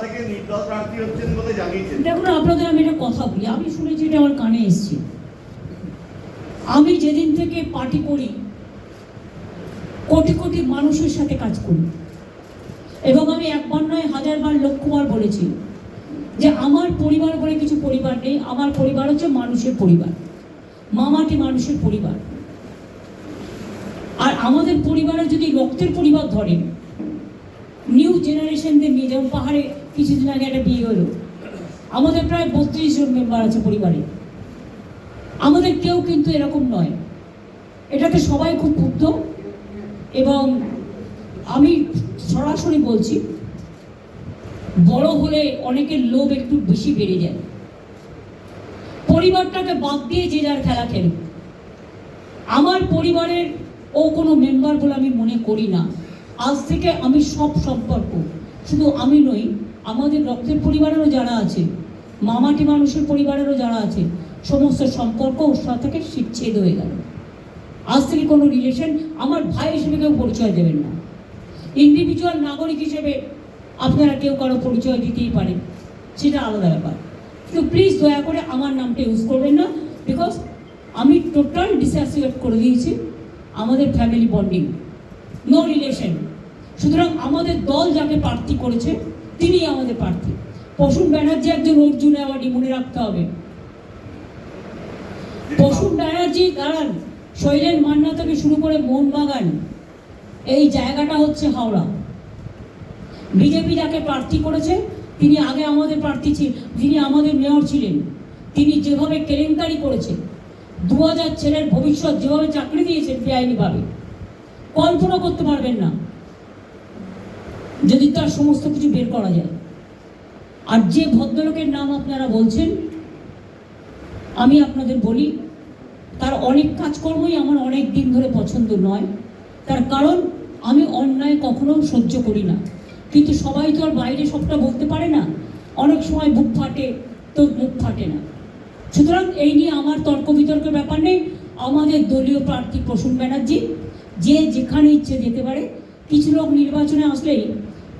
থেকে নির্দল প্রার্থী হচ্ছেন বলে জানিয়েছেন। দেখুন, আপনাদের আমি একটা কথা বলি। আমি শুনেছি এটা আমার কানে এসছে। আমি যেদিন থেকে পার্টি করি, কোটি কোটি মানুষের সাথে কাজ করি। এবং আমি একবার নয়, হাজারবার লক্ষবার বলেছি যে আমার পরিবার বলে কিছু পরিবার নেই। আমার পরিবার হচ্ছে মানুষের পরিবার। মামাটি মানুষের পরিবার। আর আমাদের পরিবারে যদি রক্তের পরিবার ধরেন, নিউ জেনারেশনদের নিয়ে যেমন পাহাড়ে কিছুদিন আগে একটা বিয়ে হলো। আমাদের প্রায় বত্রিশ জন মেম্বার আছে পরিবারে। আমাদের কেউ কিন্তু এরকম নয়। এটাতে সবাই খুব ক্ষুব্ধ এবং আমি সরাসরি বলছি, বড় হলে অনেকের লোভ একটু বেশি বেড়ে যায়। পরিবারটাকে বাদ দিয়ে যে যার খেলা খেলুক। আমার পরিবারের ও কোনো মেম্বার বলে আমি মনে করি না। আজ থেকে আমি সব সম্পর্ক। শুধু আমি নই আমাদের রক্তের পরিবারেরও যারা আছে, মামাটি মানুষের পরিবারেরও যারা আছে, সমস্ত সম্পর্ক ওর থেকে শিচ্ছেদ হয়ে গেল। আজ থেকে কোনো রিলেশন আমার ভাই হিসেবে কেউ পরিচয় দেবেন না। ইন্ডিভিজুয়াল নাগরিক হিসেবে আপনারা কেউ কারও পরিচয় দিতেই পারেন সেটা আলাদা ব্যাপার। কিন্তু প্লিজ দয়া করে আমার নামটা ইউজ করবেন না বিকজ আমি টোটাল ডিসঅ্যাসোসিয়েট করে দিয়েছি আমাদের ফ্যামিলি বন্ডিং নো রিলেশন সুতরাং আমাদের দল যাকে প্রার্থী করেছে তিনি আমাদের প্রার্থী। প্রসূন ব্যানার্জি একজন অর্জুন অ্যাওয়ার্ডই মনে রাখতে হবে। প্রসূন ব্যানার্জি, দাঁড়ান, শৈলেন মান্না থেকে শুরু করে মোহনবাগান, এই জায়গাটা হচ্ছে হাওড়া। বিজেপি যাকে প্রার্থী করেছে, তিনি আগে আমাদের প্রার্থী ছিলেন, যিনি আমাদের মেয়র ছিলেন, তিনি যেভাবে কেলেঙ্কারি করেছেন দু হাজার ছেলের ভবিষ্যৎ যেভাবে চাকরি দিয়েছেন বেআইনিভাবে, কল্পনা করতে পারবেন না। যদি তার সমস্ত কিছু বের করা যায়। আর যে ভদ্রলোকের নাম আপনারা বলছেন, আমি আপনাদের বলি, তার অনেক কাজকর্মই আমার অনেক দিন ধরে পছন্দ নয়। তার কারণ, আমি অন্যায় কখনো সহ্য করি না। কিন্তু সবাই তো আর বাইরে সবটা বলতে পারে না। অনেক সময় বুক ফাটে, তো মুখ ফাটে না। সুতরাং এই নিয়ে আমার তর্ক বিতর্কের ব্যাপার নেই। আমাদের দলীয় প্রার্থী প্রসূন ব্যানার্জি, যে যেখানে ইচ্ছে যেতে পারে, কিছু লোক নির্বাচনে আসলেই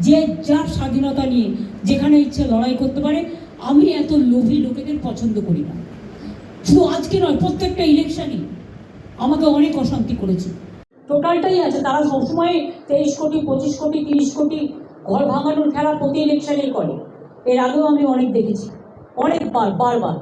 যে যার স্বাধীনতা নিয়ে যেখানে ইচ্ছে লড়াই করতে পারে, আমি এত লোভী লোকেদের পছন্দ করি না। শুধু আজকে নয়, প্রত্যেকটা ইলেকশনই আমাকে অনেক অশান্তি করেছে। টোটালটাই আছে। তারা সবসময় তেইশ কোটি, পঁচিশ কোটি, তিরিশ কোটি ঘর ভাঙানোর খেলা প্রতি ইলেকশনেই করে। এর আগেও আমি অনেক দেখেছি। অনেকবার, বারবার।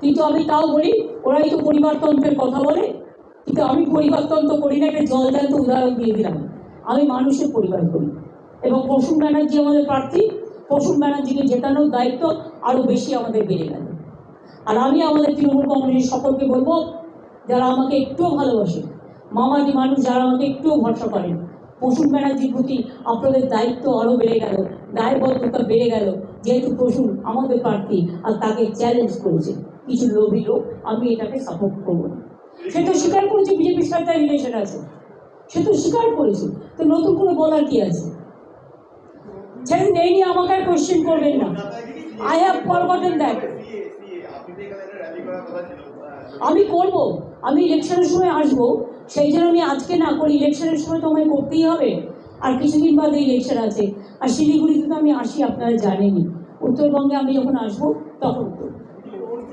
কিন্তু আমি তাও বলি, ওরাই তো পরিবারতন্ত্রের কথা বলে। কিন্তু আমি পরিবারতন্ত্র করি না, একটা জল জ্যান্ত উদাহরণ দিয়ে দিলাম। আমি মানুষের পরিবার করি। এবং প্রসূন ব্যানার্জি আমাদের প্রার্থী। প্রসূন ব্যানার্জিকে জেতানোর দায়িত্ব আরও বেশি আমাদের বেড়ে গেল। আর আমি আমাদের তৃণমূল কংগ্রেসের সকলকে বলব, যারা আমাকে একটুও ভালোবাসে মামাটি মানুষ যারা আমাকে একটুও ভরসা করেন, প্রসূন ব্যানার্জির প্রতি আপনাদের দায়িত্ব আরও বেড়ে গেল, দায়বদ্ধতা বেড়ে গেল। যেহেতু প্রসূন আমাদের প্রার্থী আর তাকে চ্যালেঞ্জ করেছে, কিছু লোভী লোক, আমি এটাকে সাপোর্ট করব না। সে তো স্বীকার করেছে বিজেপির সাথে রিলেশন আছে। সে তো স্বীকার করেছে। তো নতুন করে বলার কি আছে? ছেড়ে এই নিয়ে আমাকে আর কোয়েশ্চেন করবেন না। আই হ্যাভ ফরগটেন দ্যাট আমি করব। আমি ইলেকশনের সময় আসব। সেই জন্য আমি আজকে না করি ইলেকশনের সময় তো আমায় করতেই হবে। আর কিছুদিন বাদে ইলেকশন আছে। আর শিলিগুড়িতে তো আমি আসি, আপনারা জানেনি উত্তরবঙ্গে আমি যখন আসব, তখন করব।